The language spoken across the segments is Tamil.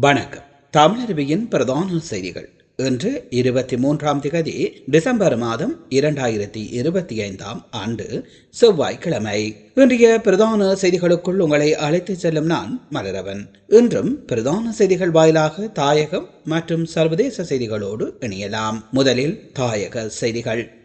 வணக்கம். தமிழருவியின் பிரதான செய்திகள். இன்று இருபத்தி மூன்றாம் திகதி டிசம்பர் மாதம் இரண்டாயிரத்தி இருபத்தி ஐந்தாம் ஆண்டு செவ்வாய்க்கிழமை. இன்றைய பிரதான செய்திகளுக்குள் உங்களை அழைத்துச் செல்லும் நான் மலரவன். இன்றும் பிரதான செய்திகள் வாயிலாக தாயகம் மற்றும் சர்வதேச செய்திகளோடு இணையலாம். முதலில் தாயக செய்திகள்.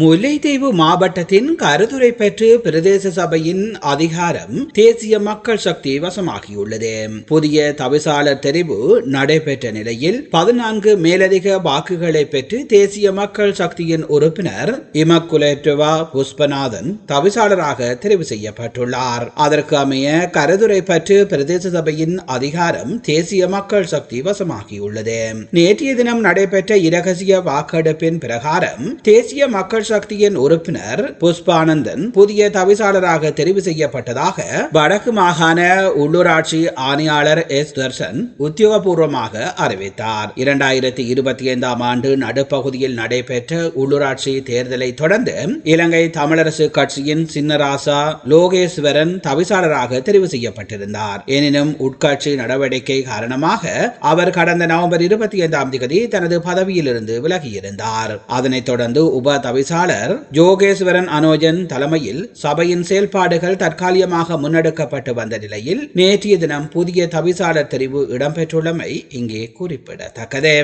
முல்லைத்தீவு மாவட்டத்தின் கருத்துரை பெற்று பிரதேச சபையின் அதிகாரம் தேசிய மக்கள் சக்தி வசமாகியுள்ளது. புதிய தவிசாளர் தெரிவு நடைபெற்ற நிலையில் பதினான்கு மேலதிக வாக்குகளை பெற்று தேசிய மக்கள் சக்தியின் உறுப்பினர் இமக்குலேட்டுவா புஷ்பநாதன் தவிசாளராக தெரிவு செய்யப்பட்டுள்ளார். அதற்கு அமைய கருதுரை பெற்று பிரதேச சபையின் அதிகாரம் தேசிய மக்கள் சக்தி வசமாகியுள்ளது. நேற்றைய தினம் நடைபெற்ற இரகசிய வாக்கெடுப்பின் பிரகாரம் தேசிய மக்கள் சக்தியின் உறுப்பினர் புஷ்பானந்தன் புதிய தவிசாளராக தெரிவு செய்யப்பட்டதாக வடக்கு மாகாண உள்ளூராட்சி ஆணையாளர் எஸ் தர்சன் உத்தியோகபூர்வமாக அறிவித்தார். இரண்டாயிரத்தி இருபத்தி ஐந்தாம் ஆண்டு நடுப்பகுதியில் நடைபெற்ற உள்ளூராட்சி தேர்தலை தொடர்ந்து இலங்கை தமிழரசு கட்சியின் சின்னராசா லோகேஸ்வரன் தவிசாளராக தெரிவு செய்யப்பட்டிருந்தார். எனினும் உட்கட்சி நடவடிக்கை காரணமாக அவர் கடந்த நவம்பர் இருபத்தி ஐந்தாம் தேதி தனது பதவியிலிருந்து விலகியிருந்தார். அதனைத் தொடர்ந்து உப தவிசாளர் ஜோகேஸ்வரன் அனோஜன் தலைமையில் சபையின் செயல்பாடுகள் தற்காலிகமாக முன்னெடுக்கப்பட்டு வந்த நிலையில் நேற்றைய தினம் புதிய தவிசாளர் தெரிவு இடம்பெற்றுள்ளமை இங்கே குறிப்பிடத்தக்கது.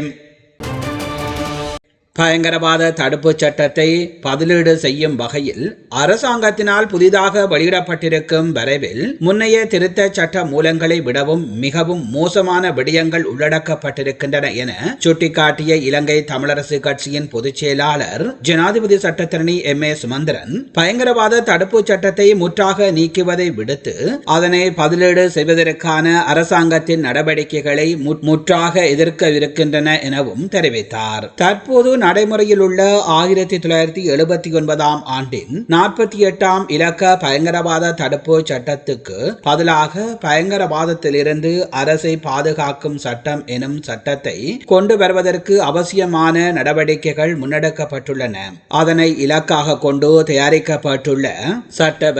பயங்கரவாத தடுப்புச் சட்டத்தை பதிலீடு செய்யும் வகையில் அரசாங்கத்தினால் புதிதாக வெளியிடப்பட்டிருக்கும் வரைவில் முன்னைய திருத்த சட்ட மூலங்களை விடவும் மிகவும் மோசமான விடயங்கள் உள்ளடக்கப்பட்டிருக்கின்றன என சுட்டிக்காட்டிய இலங்கை தமிழரசு கட்சியின் பொதுச் செயலாளர் ஜனாதிபதி சட்டத்தரணி எம். ஏ. சுமந்திரன் பயங்கரவாத தடுப்புச் சட்டத்தை முற்றாக நீக்குவதை விடுத்து அதனை பதிலீடு செய்வதற்கான அரசாங்கத்தின் நடவடிக்கைகளை முற்றாக எதிர்க்கவிருக்கின்றன எனவும் தெரிவித்தார். தற்போது நடைமுறையில் உள்ள ஆயிரத்தி தொள்ளாயிரத்தி எழுபத்தி ஒன்பதாம் ஆண்டின் நாற்பத்தி எட்டாம் இலக்க பயங்கரவாத தடுப்பு சட்டத்துக்கு பதிலாக பயங்கரவாதத்திலிருந்து அரசை பாதுகாக்கும் சட்டம் எனும் சட்டத்தை கொண்டு வருவதற்கு அவசியமான நடவடிக்கைகள் முன்னெடுக்கப்பட்டுள்ளன. அதனை இலக்காக கொண்டு தயாரிக்கப்பட்டுள்ள சட்ட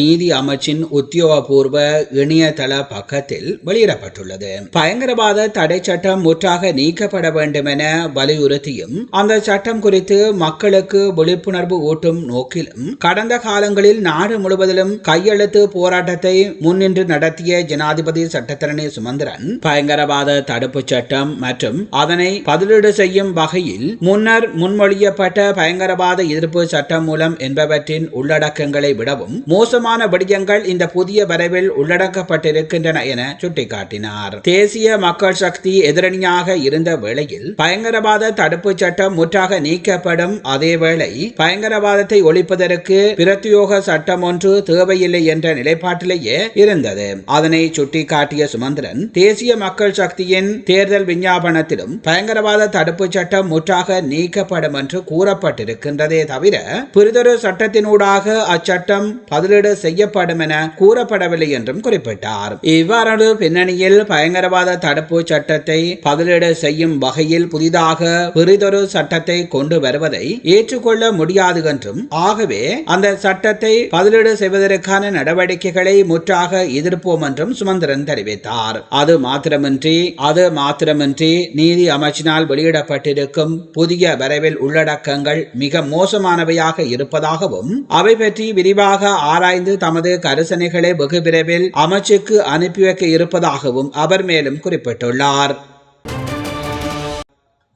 நீதி அமைச்சின் உத்தியோகபூர்வ இணையதள பக்கத்தில் வெளியிடப்பட்டுள்ளது. பயங்கரவாத தடை சட்டம் முற்றாக நீக்கப்பட வேண்டும் என வலியுறுத்தியும் அந்த சட்டம் குறித்து மக்களுக்கு விழிப்புணர்வு ஊட்டும் நோக்கிலும் கடந்த காலங்களில் நாடு முழுவதிலும் கையெழுத்து போராட்டத்தை முன்னின்று நடத்திய ஜனாதிபதி சட்டத்தரணி சுமந்திரன் பயங்கரவாத தடுப்பு சட்டம் மற்றும் அதனை பதிலீடு செய்யும் வகையில் முன்னர் முன்மொழியப்பட்ட பயங்கரவாத எதிர்ப்பு சட்டம் மூலம் என்பவற்றின் உள்ளடக்கங்களை விடவும் மோசமான விடயங்கள் இந்த புதிய வரைவில் உள்ளடக்கப்பட்டிருக்கின்றன என சுட்டிக்காட்டினார். தேசிய மக்கள் சக்தி எதிரணியாக இருந்த வேளையில் பயங்கரவாத தடுப்பு சட்டம் முற்றாக நீக்கப்படும் அதேவேளை பயங்கரவாதத்தை ஒழிப்பதற்கு பிரத்யோக சட்டம் ஒன்று தேவையில்லை என்ற நிலைப்பாட்டிலேயே இருந்தது. அதனை சுட்டிக்காட்டிய சுமந்திரன் தேசிய மக்கள் சக்தியின் தேர்தல் விஞ்ஞாபனத்திலும் பயங்கரவாத தடுப்பு சட்டம் முற்றாக நீக்கப்படும் என்று கூறப்பட்டிருக்கின்றதே தவிர புரிதொரு சட்டத்தினூடாக அச்சட்டம் பதிலீடு செய்யப்படும் என கூறப்படவில்லை என்றும் குறிப்பிட்டார். இவ்வாறான பின்னணியில் பயங்கரவாத தடுப்பு சட்டத்தை பதிலீடு செய்யும் வகையில் புதிதாக பிரிதொரு சட்டத்தை கொண்டு வருவதை ஏற்றுக்கொள்ள முடியாது என்றும் ஆகவே அந்த சட்டத்தை பதிலீடு செய்வதற்கான நடவடிக்கைகளை முற்றாக எதிர்ப்போம் என்றும் சுமந்திரன் தெரிவித்தார். அது மாத்திரமின்றி அது மாத்திரமின்றி நீதி அமைச்சினால் வெளியிடப்பட்டிருக்கும் புதிய வரைவில் உள்ளடக்கங்கள் மிக மோசமானவையாக இருப்பதாகவும் அவை பற்றி விரிவாக ஆராய்ந்து தமது கரிசனைகளை வெகு விரைவில் அமைச்சுக்கு அனுப்பி வைக்க இருப்பதாகவும் அவர் மேலும் குறிப்பிட்டுள்ளார்.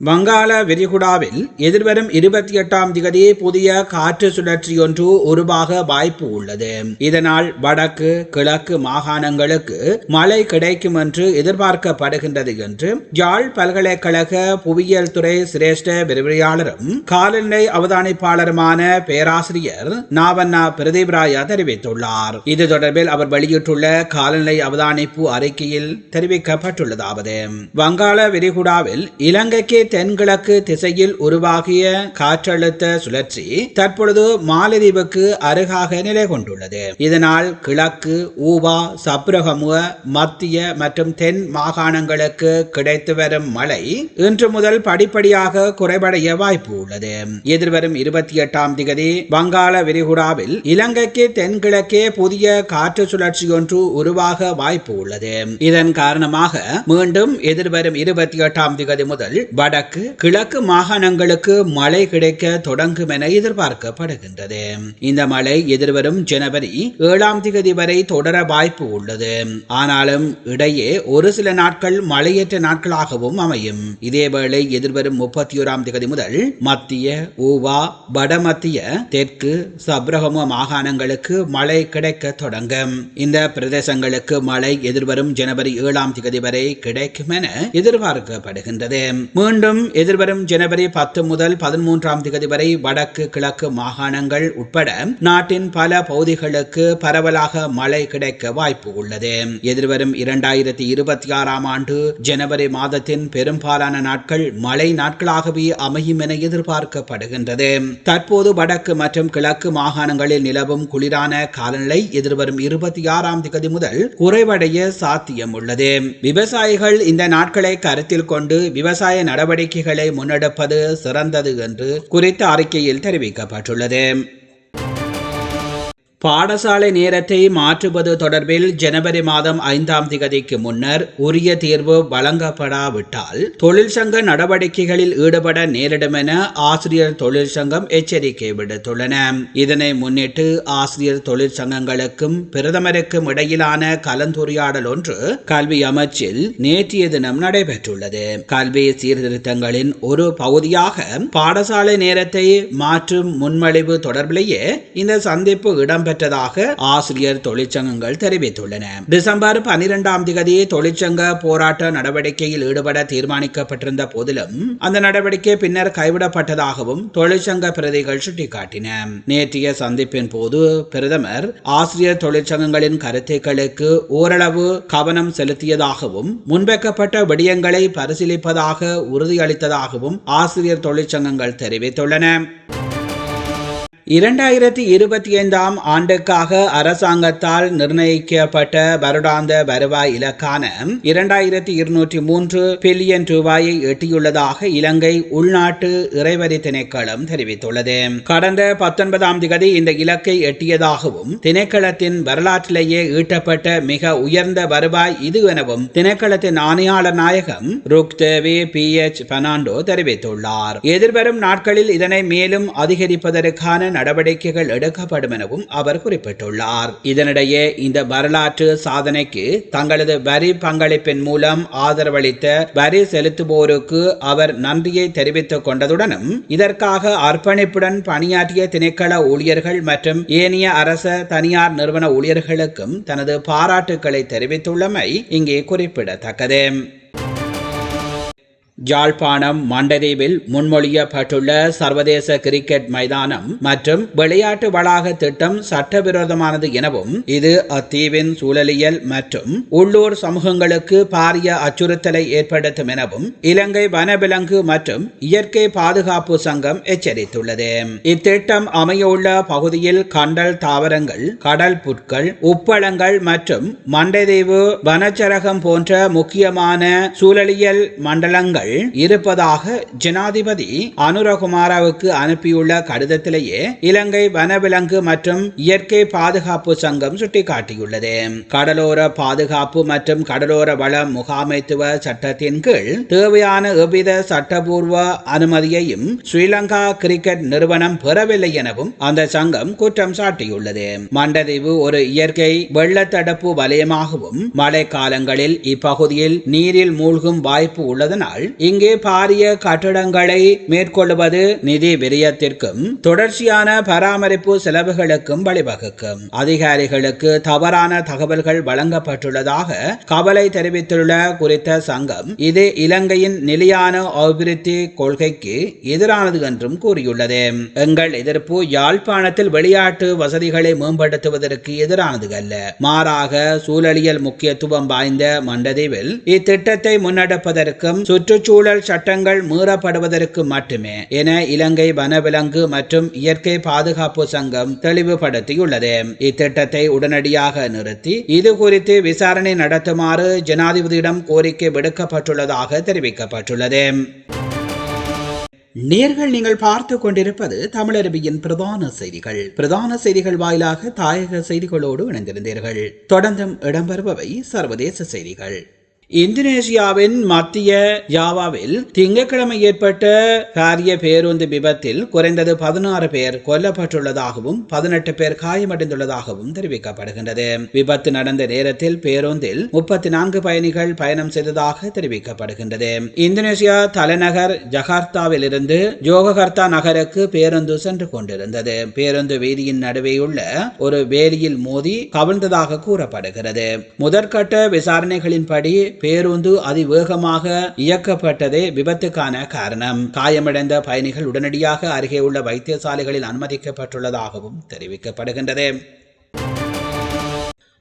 வங்காள விரிகுடாவில் எதிர்வரும் இருபத்தி எட்டாம் திகதி புதிய காற்று சுழற்சியொன்று உருவாக வாய்ப்பு உள்ளது. இதனால் வடக்கு கிழக்கு மாகாணங்களுக்கு மழை கிடைக்கும் என்று எதிர்பார்க்கப்படுகின்றது என்று யாழ் பல்கலைக்கழக புவியியல் துறை சிரேஷ்ட விரிவையாளரும் காலநிலை அவதானிப்பாளருமான பேராசிரியர் நாவண்ணா பிரதீப்ராயா தெரிவித்துள்ளார். இது தொடர்பில் அவர் வெளியிட்டுள்ள காலநிலை அவதானிப்பு அறிக்கையில் தெரிவிக்கப்பட்டுள்ளதாவது. வங்காள விரிகுடாவில் இலங்கைக்கு தென்கிழக்கு திசையில் உருவாகிய காற்றழுத்த சுழற்சி தற்பொழுது மாலதீவுக்கு அருகாக நிலை கொண்டுள்ளது. இதனால் கிழக்கு ஊவா சப்ரகமுக மத்திய மற்றும் தென் மாகாணங்களுக்கு கிடைத்து வரும் மழை இன்று முதல் படிப்படியாக குறைவடைய வாய்ப்பு உள்ளது. எதிர்வரும் இருபத்தி எட்டாம் திகதி வங்காள விரிகுடாவில் இலங்கைக்கு தென்கிழக்கே புதிய காற்று சுழற்சி ஒன்று உருவாக வாய்ப்பு உள்ளது. இதன் காரணமாக மீண்டும் எதிர்வரும் இருபத்தி எட்டாம் திகதி முதல் வட வடக்கு கிழக்கு மாகாணங்களுக்கு மழை கிடைக்க தொடங்கும் என எதிர்பார்க்கப்படுகின்றது. இந்த மழை எதிர்வரும் ஜனவரி ஏழாம் திகதி வரை தொடர வாய்ப்பு உள்ளது. ஆனாலும் இடையே ஒரு சில நாட்கள் மழையற்ற நாட்களாகவும் அமையும். இதேவேளை எதிர்வரும் முப்பத்தி ஓராம் திகதி முதல் மத்திய ஊவா வடமத்திய தெற்கு சப்ரகம மாகாணங்களுக்கு மழை கிடைக்க தொடங்கும். இந்த பிரதேசங்களுக்கு மழை எதிர்வரும் ஜனவரி ஏழாம் திகதி வரை கிடைக்கும் என எதிர்பார்க்கப்படுகின்றது. மீண்டும் எதிர்வரும் ஜனவரி பத்து முதல் பதிமூன்றாம் திகதி வரை வடக்கு கிழக்கு மாகாணங்கள் உட்பட நாட்டின் பல பகுதிகளுக்கு பரவலாக மழை கிடைக்க வாய்ப்பு உள்ளது. எதிர்வரும் இரண்டாயிரத்தி இருபத்தி ஆறாம் ஆண்டு ஜனவரி மாதத்தின் பெரும்பாலான நாட்கள் மழை நாட்களாகவே அமையும் என எதிர்பார்க்கப்படுகின்றது. தற்போது வடக்கு மற்றும் கிழக்கு மாகாணங்களில் நிலவும் குளிரான காலநிலை எதிர்வரும் இருபத்தி ஆறாம் திகதி முதல் குறைவடைய சாத்தியம் உள்ளது. விவசாயிகள் இந்த நாட்களை கருத்தில் கொண்டு விவசாய நடவடிக்கைகளை முன்னெடுப்பது சிறந்தது என்று குறித்த அறிக்கையில் தெரிவிக்கப்பட்டுள்ளது. பாடசாலை நேரத்தை மாற்றுவது தொடர்பில் ஜனவரி மாதம் ஐந்தாம் திகதிக்கு முன்னர் உரிய தீர்வு வழங்கப்படாவிட்டால் தொழிற்சங்க நடவடிக்கைகளில் ஈடுபட நேரிடும் என ஆசிரியர் தொழிற்சங்கம் எச்சரிக்கை விடுத்துள்ளன. இதனை முன்னிட்டு ஆசிரியர் தொழிற்சங்கங்களுக்கும் பிரதமருக்கும் இடையிலான கலந்துரையாடல் ஒன்று கல்வி அமைச்சில் நேற்றைய தினம் நடைபெற்றுள்ளது. கல்வி சீர்திருத்தங்களின் ஒரு பகுதியாக பாடசாலை நேரத்தை மாற்றும் முன்மொழிவு தொடர்பிலேயே இந்த சந்திப்பு இடம்பெற்ற பெற்றதாக ஆசிரியர் தொழிற்சங்கங்கள் தெரிவித்துள்ளன. டிசம்பர் பனிரெண்டாம் தேதி தொழிற்சங்க போராட்ட நடவடிக்கையில் ஈடுபட தீர்மானிக்கப்பட்டிருந்த போதிலும் அந்த நடவடிக்கை பின்னர் கைவிடப்பட்டதாகவும் தொழிற்சங்க பிரதிகள் சுட்டிக்காட்டின. நேற்றைய சந்திப்பின் போது பிரதமர் ஆசிரியர் தொழிற்சங்கங்களின் கருத்துக்களுக்கு ஓரளவு கவனம் செலுத்தியதாகவும் முன்வைக்கப்பட்ட விடயங்களை பரிசீலிப்பதாக உறுதியளித்ததாகவும் ஆசிரியர் தொழிற்சங்கங்கள் தெரிவித்துள்ளன. இரண்டாயிரத்தி இருபத்தி ஐந்தாம் ஆண்டுக்காக அரசாங்கத்தால் நிர்ணயிக்கப்பட்ட வருடாந்த வருவாய் இலக்கான இரண்டாயிரத்தி இருநூற்றி மூன்று பில்லியன் ரூபாயை எட்டியுள்ளதாக இலங்கை உள்நாட்டு இறைவரி திணைக்களம் தெரிவித்துள்ளது. கடந்த பத்தொன்பதாம் திகதி இந்த இலக்கை எட்டியதாகவும் திணைக்களத்தின் வரலாற்றிலேயே ஈட்டப்பட்ட மிக உயர்ந்த வருவாய் இது எனவும் திணைக்களத்தின் ஆணையாளர் நாயகம் ருக் தேவி பி எச் பெர்னாண்டோ தெரிவித்துள்ளார். எதிர்வரும் நாட்களில் இதனை மேலும் அதிகரிப்பதற்கான நடவடிக்கைகள் எடுக்கப்படும் எனவும் அவர் குறிப்பிட்டுள்ளார். இதனிடையே இந்த வரலாற்று சாதனைக்கு தங்களது வரி பங்களிப்பின் மூலம் ஆதரவளித்த வரி செலுத்துவோருக்கு அவர் நன்றியை தெரிவித்துக் கொண்டதுடனும் இதற்காக அர்ப்பணிப்புடன் பணியாற்றிய திணைக்கள ஊழியர்கள் மற்றும் ஏனைய அரச தனியார் நிறுவன ஊழியர்களுக்கும் தனது பாராட்டுக்களை தெரிவித்துள்ளமை இங்கே குறிப்பிடத்தக்கது. யாழ்ப்பாணம் மண்டதீவில் முன்மொழியப்பட்டுள்ள சர்வதேச கிரிக்கெட் மைதானம் மற்றும் விளையாட்டு வளாக திட்டம் சட்டவிரோதமானது எனவும் இது அத்தீவின் சூழலியல் மற்றும் உள்ளூர் சமூகங்களுக்கு பாரிய அச்சுறுத்தலை ஏற்படுத்தும் எனவும் இலங்கை வனவிலங்கு மற்றும் இயற்கை பாதுகாப்பு சங்கம் எச்சரித்துள்ளது. இத்திட்டம் அமையவுள்ள பகுதியில் கண்டல் தாவரங்கள் கடல் புற்கள் உப்பளங்கள் மற்றும் மண்டதீவு வனச்சரகம் போன்ற முக்கியமான சூழலியல் மண்டலங்கள் இருப்பதாக ஜனாதிபதி அனுரகுமாராவுக்கு அனுப்பியுள்ள கடிதத்திலேயே இலங்கை வனவிலங்கு மற்றும் இயற்கை பாதுகாப்பு சங்கம் சுட்டிக்காட்டியுள்ளது. கடலோர பாதுகாப்பு மற்றும் கடலோர வள முகாமைத்துவ சட்டத்தின் கீழ் தேவையான எவ்வித சட்டபூர்வ அனுமதியையும் ஸ்ரீலங்கா கிரிக்கெட் நிறுவனம் பெறவில்லை எனவும் அந்த சங்கம் குற்றம் சாட்டியுள்ளது. மண்டதீவு ஒரு இயற்கை வெள்ளத்தடுப்பு வலயமாகவும் மழை காலங்களில் இப்பகுதியில் நீரில் மூழ்கும் வாய்ப்பு உள்ளதனால் இங்கே பாரிய கட்டடங்களை மேற்கொள்வது நிதி விரயத்திற்கும் தொடர்ச்சியான பராமரிப்பு செலவுகளுக்கும் வழிவகுக்கும். அதிகாரிகளுக்கு தவறான தகவல்கள் வழங்கப்பட்டுள்ளதாக கவலை தெரிவித்துள்ள குறித்த சங்கம் இது இலங்கையின் நிலையான அபிவிருத்தி கொள்கைக்கு எதிரானது என்றும் கூறியுள்ளது. எங்கள் எதிர்ப்பு யாழ்ப்பாணத்தில் விளையாட்டு வசதிகளை மேம்படுத்துவதற்கு எதிரானது அல்ல. மாறாக சூழலியல் முக்கியத்துவம் வாய்ந்த மண்டதீவில் இத்திட்டத்தை முன்னெடுப்பதற்கும் சுற்று சுற்றுச்சூழல் சட்டங்கள் மீறப்படுவதற்கு மட்டுமே என இலங்கை வனவிலங்கு மற்றும் இயற்கை பாதுகாப்பு சங்கம் தெளிவுபடுத்தியுள்ளது. இத்திட்டத்தை உடனடியாக நிறுத்தி இது குறித்து விசாரணை நடத்துமாறு ஜனாதிபதியிடம் கோரிக்கை விடுக்கப்பட்டுள்ளதாக தெரிவிக்கப்பட்டுள்ளது. நேர்கள் நீங்கள் பார்த்து கொண்டிருப்பது தமிழருவியின் பிரதான செய்திகள். பிரதான செய்திகள் வாயிலாக தாயக செய்திகளோடு இணைந்திருந்தீர்கள். தொடர்ந்தும் இடம்பெறுபவை சர்வதேச செய்திகள். இந்தோனேசியாவின் மத்திய ஜாவாவில் திங்கட்கிழமை ஏற்பட்ட பாரிய பேருந்து விபத்தில் குறைந்தது பதினாறு பேர் கொல்லப்பட்டுள்ளதாகவும் பதினெட்டு பேர் காயமடைந்துள்ளதாகவும் தெரிவிக்கப்படுகின்றது. விபத்து நடந்த நேரத்தில் பேருந்தில் முப்பத்தி நான்கு பயணிகள் பயணம் செய்ததாக தெரிவிக்கப்படுகின்றது. இந்தோனேசியா தலைநகர் ஜகார்த்தாவில் இருந்து ஜோககர்த்தா நகருக்கு பேருந்து சென்று கொண்டிருந்தது. பேருந்து வீதியின் நடுவே உள்ள ஒரு வேலியில் மோதி கவிழ்ந்ததாக கூறப்படுகிறது. முதற்கட்ட விசாரணைகளின்படி பேருந்து அதிவேகமாக இயக்கப்பட்டதே விபத்துக்கான காரணம். காயமடைந்த பயணிகள் உடனடியாக அருகே உள்ள வைத்தியசாலைகளில் அனுமதிக்கப்பட்டுள்ளதாகவும் தெரிவிக்கப்படுகின்றது.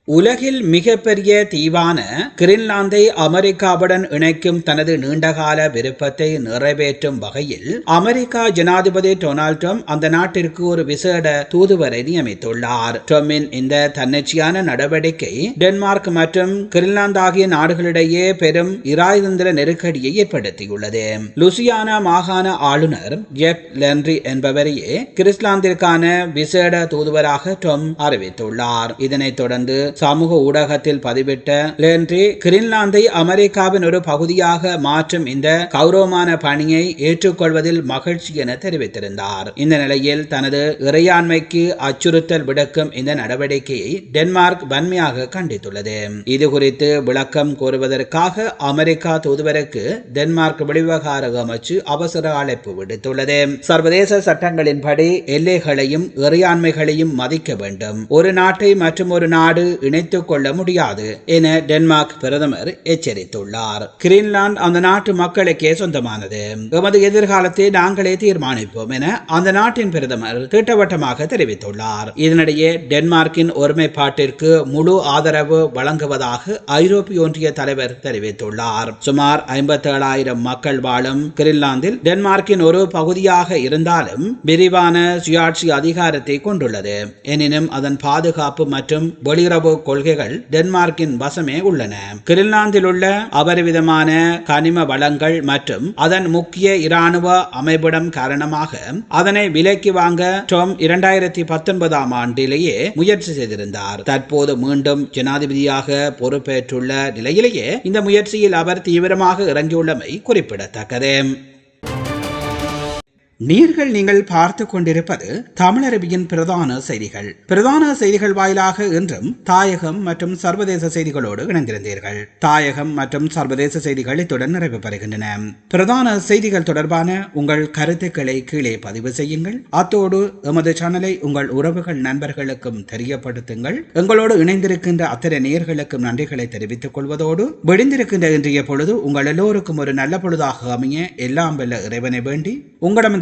உலகில் மிகப்பெரிய தீவான கிரீன்லாந்தை அமெரிக்காவுடன் இணைக்கும் தனது நீண்டகால விருப்பத்தை நிறைவேற்றும் வகையில் அமெரிக்கா ஜனாதிபதி டொனால்ட் ட்ரம்ப் அந்த நாட்டிற்கு ஒரு விசேட தூதுவரை நியமித்துள்ளார். ட்ரம்பின் இந்த தன்னிச்சையான நடவடிக்கை டென்மார்க் மற்றும் கிரீன்லாந்து ஆகிய நாடுகளிடையே பெரும் இராயதந்திர நெருக்கடியை ஏற்படுத்தியுள்ளது. லுசியானா மாகாண ஆளுநர் ஜெப் லென்ரி என்பவரையே கிறிஸ்லாந்திற்கான விசேட தூதுவராக ட்ரம்ப் அறிவித்துள்ளார். இதனைத் தொடர்ந்து சமூக ஊடகத்தில் பதிவிட்ட லென்ரி கிரீன்லாந்தை அமெரிக்காவின் ஒரு பகுதியாக மாற்றும் இந்த கௌரவமான பணியை ஏற்றுக்கொள்வதில் மகிழ்ச்சி என தெரிவித்திருந்தார். இந்த நிலையில் தனது இறையாண்மைக்கு அச்சுறுத்தல் விடுக்கும் இந்த நடவடிக்கையை டென்மார்க் வன்மையாக கண்டித்துள்ளது. இது குறித்து விளக்கம் கோருவதற்காக அமெரிக்கா தூதுவருக்கு டென்மார்க் வெளிவகார அமைச்சு அவசர அழைப்பு விடுத்துள்ளது. சர்வதேச சட்டங்களின்படி எல்லைகளையும் இறையாண்மைகளையும் மதிக்க வேண்டும். ஒரு நாட்டை மற்றும் ஒரு நாடு இணைத்து கொள்ள முடியாது என டென்மார்க் பிரதமர் எச்சரித்துள்ளார். கிரீன்லாந்து அந்த நாட்டு மக்களுக்கே சொந்தமானது. எமது எதிர்காலத்தை நாங்களே தீர்மானிப்போம் என அந்த நாட்டின் பிரதமர் திட்டவட்டமாக தெரிவித்துள்ளார். இதனிடையே டென்மார்க்கின் ஒருமைப்பாட்டிற்கு முழு ஆதரவு வழங்குவதாக ஐரோப்பிய ஒன்றிய தலைவர் தெரிவித்துள்ளார். சுமார் ஐம்பத்தி ஏழாயிரம் மக்கள் வாழும் கிரீன்லாந்தில் டென்மார்க்கின் ஒரு பகுதியாக இருந்தாலும் விரிவான சுயாட்சி அதிகாரத்தை கொண்டுள்ளது. எனினும் அதன் பாதுகாப்பு மற்றும் வெளியுறவு கொள்கைகள் டென்மார்க்கின் வசமே உள்ளன. கிரின்லாந்தில் உள்ள அபரிவிதமான கனிம வளங்கள் மற்றும் அதன் முக்கிய இராணுவ அமைப்பிடம் காரணமாக அதனை விலைக்கு வாங்க ட்ரம்ப் இரண்டாயிரத்தி பத்தொன்பதாம் ஆண்டிலேயே முயற்சி செய்திருந்தார். தற்போது மீண்டும் ஜனாதிபதியாக பொறுப்பேற்றுள்ள நிலையிலேயே இந்த முயற்சியில் அவர் தீவிரமாக இறங்கியுள்ளமை குறிப்பிடத்தக்கது. நீர்கள் நீங்கள் பார்த்து கொண்டிருப்பது தமிழரபியின் பிரதான செய்திகள். பிரதான செய்திகள் வாயிலாக இன்றும் தாயகம் மற்றும் சர்வதேச செய்திகளோடு இணைந்திருந்தீர்கள். தாயகம் மற்றும் சர்வதேச செய்திகள் இத்துடன் நிறைவு பெறுகின்றன. பிரதான செய்திகள் தொடர்பான உங்கள் கருத்துக்களை கீழே பதிவு செய்யுங்கள். அத்தோடு எமது சேனலை உங்கள் உறவுகள் நண்பர்களுக்கும் தெரியப்படுத்துங்கள். எங்களோடு இணைந்திருக்கின்ற அத்தனை நேர்களுக்கும் நன்றிகளை தெரிவித்துக் கொள்வதோடு விடிந்திருக்கின்ற இன்றைய பொழுது உங்கள் எல்லோருக்கும் ஒரு நல்ல பொழுதாக அமைய எல்லாம் வெல்ல இறைவனை வேண்டி உங்களிடம்